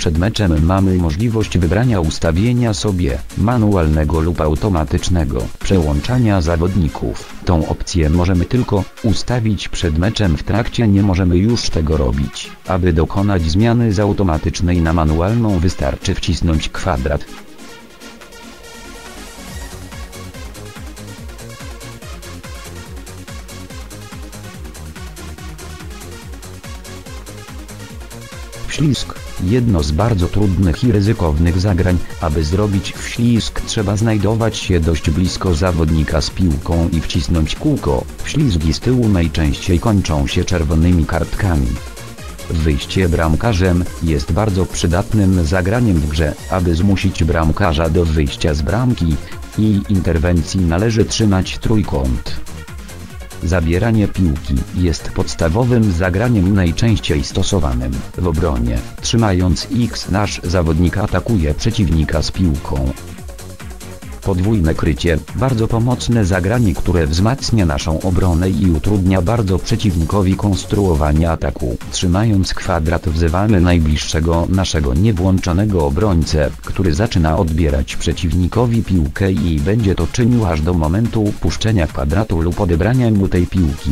Przed meczem mamy możliwość wybrania ustawienia sobie, manualnego lub automatycznego, przełączania zawodników. Tą opcję możemy tylko ustawić przed meczem w trakcie nie możemy już tego robić. Aby dokonać zmiany z automatycznej na manualną wystarczy wcisnąć kwadrat. Wślizg. Jedno z bardzo trudnych i ryzykownych zagrań, aby zrobić wślizg trzeba znajdować się dość blisko zawodnika z piłką i wcisnąć kółko. Wślizgi z tyłu najczęściej kończą się czerwonymi kartkami. Wyjście bramkarzem jest bardzo przydatnym zagraniem w grze, aby zmusić bramkarza do wyjścia z bramki i interwencji należy trzymać trójkąt. Zabieranie piłki jest podstawowym zagraniem najczęściej stosowanym w obronie. Trzymając X nasz zawodnik atakuje przeciwnika z piłką. Podwójne krycie, bardzo pomocne zagranie które wzmacnia naszą obronę i utrudnia bardzo przeciwnikowi konstruowanie ataku. Trzymając kwadrat wzywamy najbliższego naszego niewłączonego obrońcę, który zaczyna odbierać przeciwnikowi piłkę i będzie to czynił aż do momentu puszczenia kwadratu lub odebrania mu tej piłki.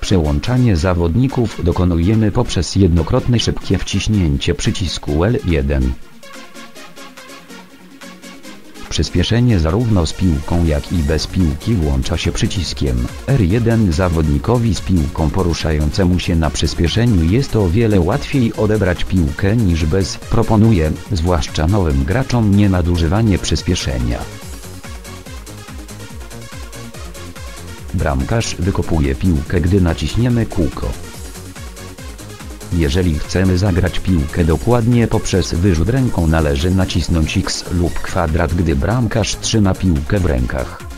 Przełączanie zawodników dokonujemy poprzez jednokrotne szybkie wciśnięcie przycisku L1. Przyspieszenie zarówno z piłką jak i bez piłki włącza się przyciskiem R1 zawodnikowi z piłką poruszającemu się na przyspieszeniu jest o wiele łatwiej odebrać piłkę niż bez proponuje, zwłaszcza nowym graczom nie nadużywanie przyspieszenia. Bramkarz wykopuje piłkę gdy naciśniemy kółko. Jeżeli chcemy zagrać piłkę dokładnie poprzez wyrzut ręką należy nacisnąć X lub kwadrat gdy bramkarz trzyma piłkę w rękach.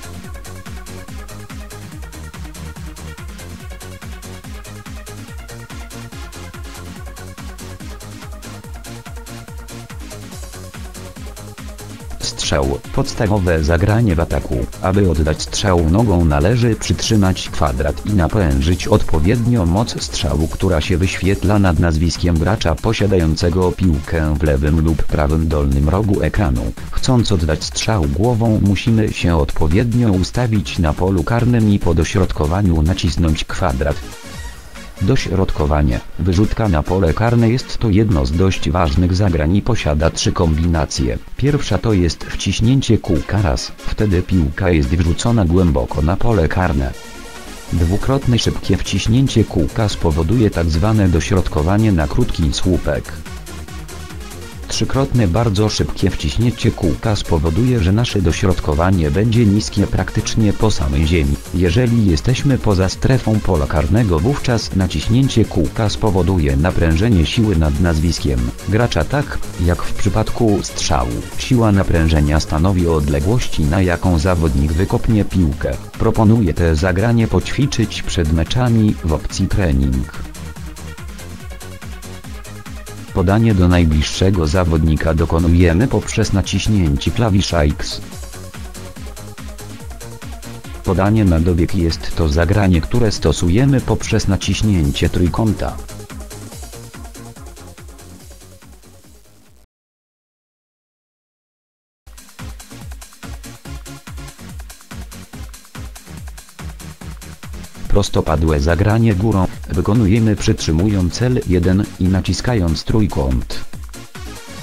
Strzał. Podstawowe zagranie w ataku. Aby oddać strzał nogą należy przytrzymać kwadrat i napężyć odpowiednio moc strzału która się wyświetla nad nazwiskiem gracza posiadającego piłkę w lewym lub prawym dolnym rogu ekranu. Chcąc oddać strzał głową musimy się odpowiednio ustawić na polu karnym i po dośrodkowaniu nacisnąć kwadrat. Dośrodkowanie, wyrzutka na pole karne jest to jedno z dość ważnych zagrań i posiada trzy kombinacje. Pierwsza to jest wciśnięcie kółka raz, wtedy piłka jest wrzucona głęboko na pole karne. Dwukrotne szybkie wciśnięcie kółka spowoduje tak zwane dośrodkowanie na krótki słupek. Trzykrotne bardzo szybkie wciśnięcie kółka spowoduje, że nasze dośrodkowanie będzie niskie praktycznie po samej ziemi. Jeżeli jesteśmy poza strefą pola karnego wówczas naciśnięcie kółka spowoduje naprężenie siły nad nazwiskiem gracza tak, jak w przypadku strzału. Siła naprężenia stanowi odległości na jaką zawodnik wykopnie piłkę. Proponuję te zagranie poćwiczyć przed meczami w opcji trening. Podanie do najbliższego zawodnika dokonujemy poprzez naciśnięcie klawisza X. Podanie na dobieg jest to zagranie które stosujemy poprzez naciśnięcie trójkąta. Prostopadłe zagranie górą, wykonujemy przytrzymując L1 i naciskając trójkąt.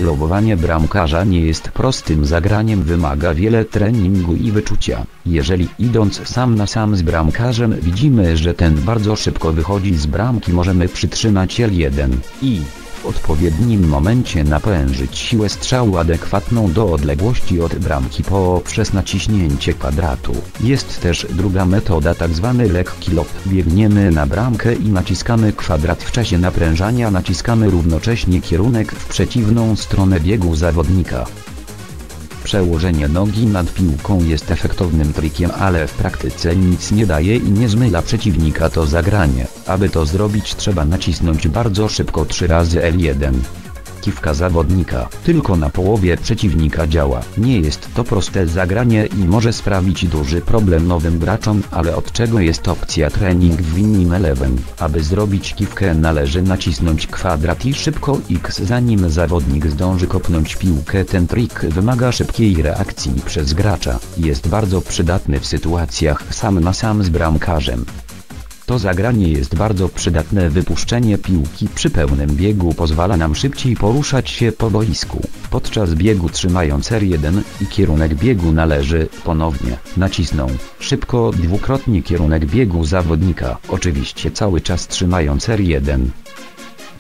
Lobowanie bramkarza nie jest prostym zagraniem wymaga wiele treningu i wyczucia. Jeżeli idąc sam na sam z bramkarzem widzimy, że ten bardzo szybko wychodzi z bramki możemy przytrzymać L1 i w odpowiednim momencie napężyć siłę strzału adekwatną do odległości od bramki poprzez naciśnięcie kwadratu. Jest też druga metoda tzw. Tak lekki lob. Biegniemy na bramkę i naciskamy kwadrat w czasie naprężania naciskamy równocześnie kierunek w przeciwną stronę biegu zawodnika. Przełożenie nogi nad piłką jest efektownym trikiem ale w praktyce nic nie daje i nie zmyla przeciwnika to zagranie. Aby to zrobić trzeba nacisnąć bardzo szybko 3 razy L1. Kiwka zawodnika tylko na połowie przeciwnika działa. Nie jest to proste zagranie i może sprawić duży problem nowym graczom, ale od czego jest opcja trening w Winning Eleven. Aby zrobić kiwkę należy nacisnąć kwadrat i szybko X zanim zawodnik zdąży kopnąć piłkę. Ten trik wymaga szybkiej reakcji przez gracza. Jest bardzo przydatny w sytuacjach sam na sam z bramkarzem. To zagranie jest bardzo przydatne wypuszczenie piłki przy pełnym biegu pozwala nam szybciej poruszać się po boisku. Podczas biegu trzymając R1 i kierunek biegu należy, ponownie, nacisną, szybko dwukrotnie kierunek biegu zawodnika, oczywiście cały czas trzymając R1.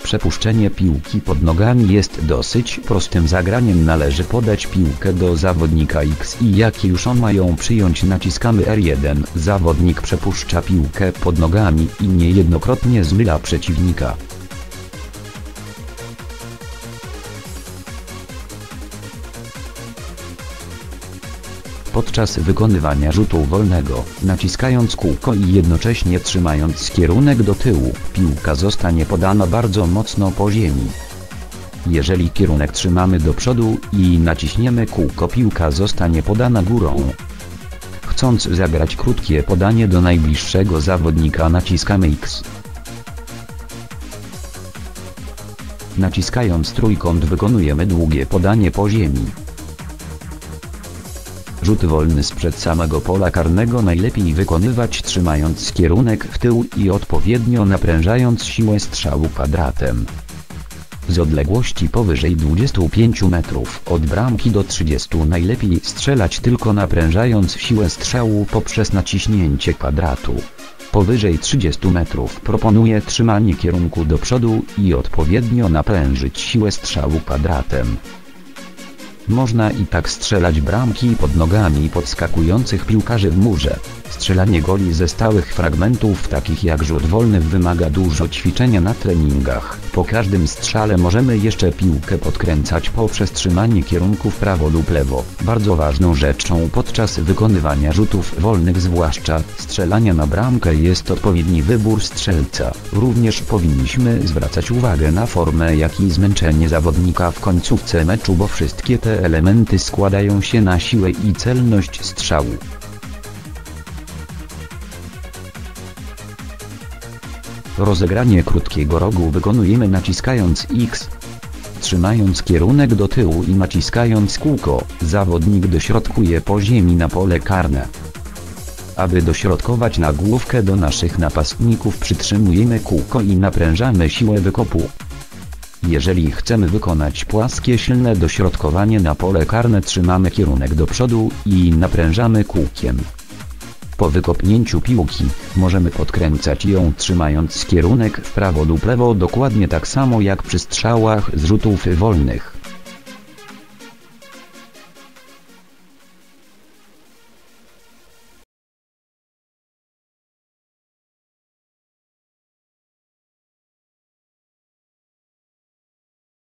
Przepuszczenie piłki pod nogami jest dosyć prostym zagraniem należy podać piłkę do zawodnika X i jak już on ma ją przyjąć naciskamy R1 zawodnik przepuszcza piłkę pod nogami i niejednokrotnie zmyla przeciwnika. Podczas wykonywania rzutu wolnego, naciskając kółko i jednocześnie trzymając kierunek do tyłu, piłka zostanie podana bardzo mocno po ziemi. Jeżeli kierunek trzymamy do przodu i naciśniemy kółko piłka zostanie podana górą. Chcąc zagrać krótkie podanie do najbliższego zawodnika naciskamy X. Naciskając trójkąt wykonujemy długie podanie po ziemi. Rzut wolny sprzed samego pola karnego najlepiej wykonywać trzymając kierunek w tył i odpowiednio naprężając siłę strzału kwadratem. Z odległości powyżej 25 metrów od bramki do 30 najlepiej strzelać tylko naprężając siłę strzału poprzez naciśnięcie kwadratu. Powyżej 30 metrów proponuję trzymanie kierunku do przodu i odpowiednio naprężyć siłę strzału kwadratem. Można i tak strzelać bramki pod nogami podskakujących piłkarzy w murze. Strzelanie goli ze stałych fragmentów takich jak rzut wolny wymaga dużo ćwiczenia na treningach. Po każdym strzale możemy jeszcze piłkę podkręcać poprzez trzymanie kierunku w prawo lub lewo. Bardzo ważną rzeczą podczas wykonywania rzutów wolnych zwłaszcza strzelania na bramkę jest odpowiedni wybór strzelca. Również powinniśmy zwracać uwagę na formę jak i zmęczenie zawodnika w końcówce meczu bo wszystkie te elementy składają się na siłę i celność strzału. Rozegranie krótkiego rogu wykonujemy naciskając X. Trzymając kierunek do tyłu i naciskając kółko, zawodnik dośrodkuje po ziemi na pole karne. Aby dośrodkować nagłówkę do naszych napastników przytrzymujemy kółko i naprężamy siłę wykopu. Jeżeli chcemy wykonać płaskie silne dośrodkowanie na pole karne trzymamy kierunek do przodu i naprężamy kółkiem. Po wykopnięciu piłki, możemy podkręcać ją trzymając kierunek w prawo lub lewo dokładnie tak samo jak przy strzałach z rzutów wolnych.